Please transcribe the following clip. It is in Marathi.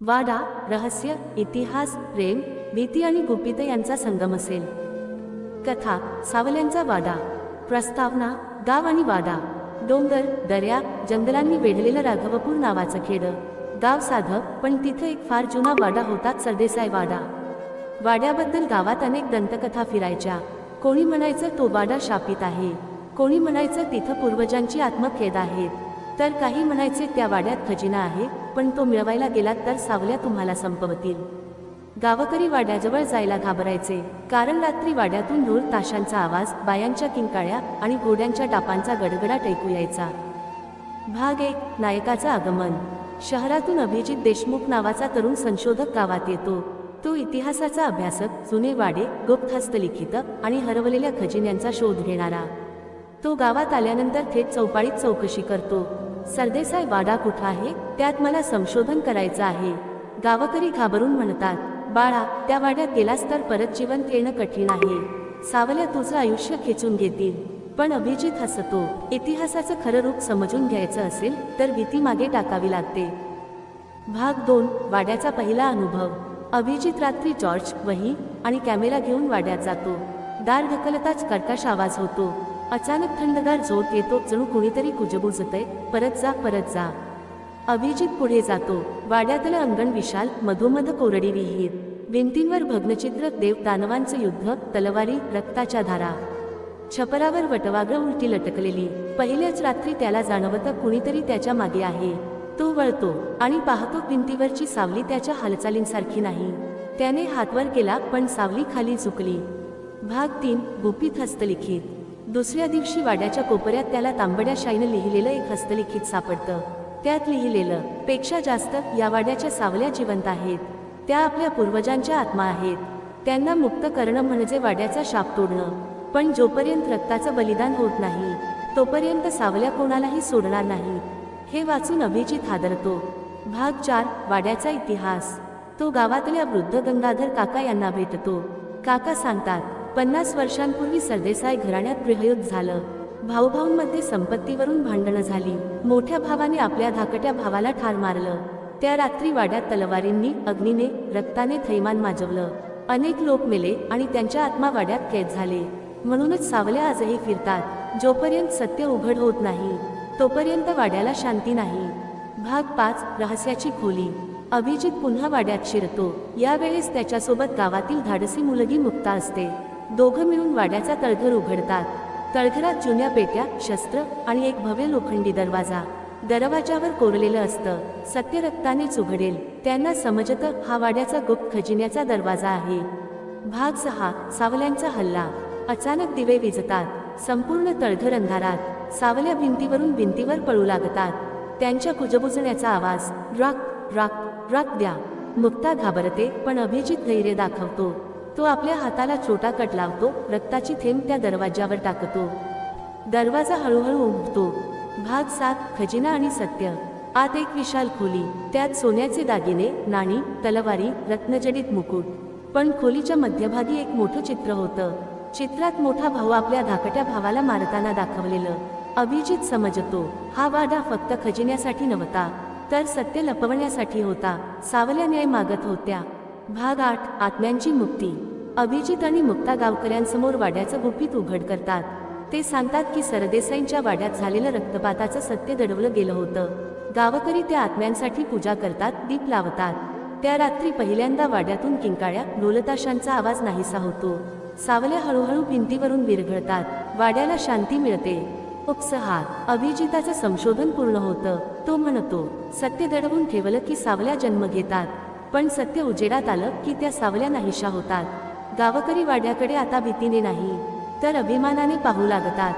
वाडा रहस्य इतिहास प्रेम भीती आणि गुपित यांचा संगम असेल. कथा सावल्यांचा वाडा प्रस्तावना गाव आणि वाडा डोंगर दर्या जंगलांनी वेढलेलं राघवपूर नावाचं खेडं. गाव साधं पण तिथं एक फार जुना वाडा होता सरदेसाई वाडा. वाड्याबद्दल गावात अनेक दंतकथा फिरायच्या. कोणी म्हणायचं तो वाडा शापित आहे. कोणी म्हणायचं तिथं पूर्वजांची आत्मखेद आहेत. तर काही म्हणायचे त्या वाड्यात खजिना आहे पण तो मिळवायला गेलात तर सावल्या तुम्हाला संपवतील. गावकरी वाड्याजवळ जायला घाबरायचे कारण रात्री वाड्यातून ढोल ताशांचा आवाज बायांच्या किंकाळ्या आणि घोड्यांच्या टापांचा गडगडाट ऐकू यायचा. भाग एक नायकाचं आगमन. शहरातून अभिजित देशमुख नावाचा तरुण संशोधक गावात येतो. तो इतिहासाचा अभ्यासक जुने वाडे गुप्त हस्तलिखित आणि हरवलेल्या खजिन्यांचा शोध घेणारा. तो गावात आल्यानंतर थेट चौपाळीत चौकशी करतो. सरदेसाई वाडा कुठं आहे? त्यात मला संशोधन करायचं आहे. गावकरी घाबरून म्हणतात बाळा त्या वाड्यात गेलास तर परत जिवंत येणं कठीण आहे. सावल्या तुझं आयुष्य खेचून घेतील. पण अभिजित हसतो. इतिहासाचं खरं रूप समजून घ्यायचं असेल तर भीती मागे टाकावी लागते. भाग दोन वाड्याचा पहिला अनुभव. अभिजित रात्री जॉर्ज वही आणि कॅमेरा घेऊन वाड्यात जातो. दार ढकलताच कर्कश आवाज होतो. अचानक थंडगार झोत येतो जणू कुणीतरी कुजबुजतय. परत जा परत जा. अभिजित पुढे जातो. वाड्यातलं अंगण विशाल मधोमध कोरडी विहीर. भिंतींवर भग्नचित्र देव दानवांचं युद्ध तलवारी रक्ताच्या धारा. छपरावर वटवाग्र उलटी लटकलेली. पहिल्याच रात्री त्याला जाणवतं कुणीतरी त्याच्यामागे आहे. तो वळतो आणि पाहतो भिंतीवरची सावली त्याच्या हालचालींसारखी नाही. त्याने हातवर केला पण सावली खाली झुकली. भाग तीन गुपित हस्तलिखित. दुसऱ्या दिवशी वाड्याच्या कोपऱ्यात त्याला तांबड्या शाईनं लिहिलेलं एक हस्तलिखित सापडतं. त्यात लिहिलेलं पेक्षा जास्त या वाड्याच्या सावल्या जिवंत आहेत. त्या आपल्या पूर्वजांच्या आत्मा आहेत. त्यांना मुक्त करणं म्हणजे वाड्याचा शाप तोडणं. पण जोपर्यंत रक्ताचं बलिदान होत नाही तोपर्यंत सावल्या कोणालाही सोडणार नाही. हे वाचून अभिजित हादरतो. भाग चार वाड्याचा इतिहास. तो गावातल्या वृद्ध गंगाधर काका यांना भेटतो. काका सांगतात पन्नास वर्षांपूर्वी सरदेसाई घराण्यात गृहयुद्ध झालं. भाऊभाऊंमध्ये संपत्तीवरून भांडणं झाली. मोठ्या भावाने आपल्या धाकट्या भावाला ठार मारलं. त्या रात्री वाड्यात तलवारींनी अग्नीने रक्ताने थैमान माजवलं. अनेक लोक मेले आणि त्यांच्या आत्मा वाड्यात कैद झाले. म्हणूनच सावल्या आजही फिरतात. जोपर्यंत सत्य उघड होत नाही तोपर्यंत वाड्याला शांती नाही. भाग पाच रहस्याची खोली. अभिजित पुन्हा वाड्यात शिरतो. यावेळेस त्याच्यासोबत गावातील धाडसी मुलगी मुक्ता असते. दोघं मिळून वाड्याचा तळघर उघडतात. तळघरात जुन्या पेट्या शस्त्र आणि एक भव्य लोखंडी दरवाजा. दरवाजावर कोरलेलं असतं. सत्यरक्तानेच उघडेल. त्यांना समजतं हा वाड्याचा गुप्त खजिन्याचा दरवाजा आहे. भाग सहा सावल्यांचा हल्ला. अचानक दिवे विजतात. संपूर्ण तळघर अंधारात. सावल्या भिंतीवरून भिंतीवर पळू लागतात. त्यांच्या कुजबुजण्याचा आवाज राक राक राक द्या. मुक्ता घाबरते पण अभिजित धैर्य दाखवतो. तो आपल्या हाताला छोटा कट लावतो रक्ताची थेंब त्या दरवाज्यावर टाकतो. दरवाजा हळूहळू उमटतो. भाग सात खजिना आणि सत्य. आत एक विशाल खोली. त्यात सोन्याचे दागिने नाणी तलवारी रत्नजडित मुकुट. पण खोलीच्या मध्यभागी एक मोठं चित्र होतं. चित्रात मोठा भाऊ आपल्या धाकट्या भावाला मारताना दाखवलेलं. अभिजित समजतो हा वाडा फक्त खजिन्यासाठी नव्हता तर सत्य लपवण्यासाठी होता. सावल्या न्याय मागत होत्या. भाग आठ आत्म्यांची मुक्ती. अभिजित आणि मुक्ता गावकऱ्यांसमोर वाड्याचं गुपित उघड करतात. ते सांगतात की सरदेसाईंच्या वाड्यात झालेलं रक्तपाताचं सत्य दडवलं गेलं होतं. गावकरी त्या आत्म्यांसाठी पूजा करतात दीप लावतात. त्या रात्री पहिल्यांदा वाड्यातून किंकाळ्या ढोलताशांचा आवाज नाहीसा होतो. सावल्या हळूहळू भिंतीवरून विरघळतात. वाड्याला शांती मिळते. उपसहार अभिजिताचं संशोधन पूर्ण होतं. तो म्हणतो सत्य दडवून ठेवलं की सावल्या जन्म घेतात. पण सत्य उजेडात आलं की त्या सावल्या नाहीशा होतात. गावकरी वाड्याकडे आता भीतीने नाही तर अभिमानाने पाहू लागतात.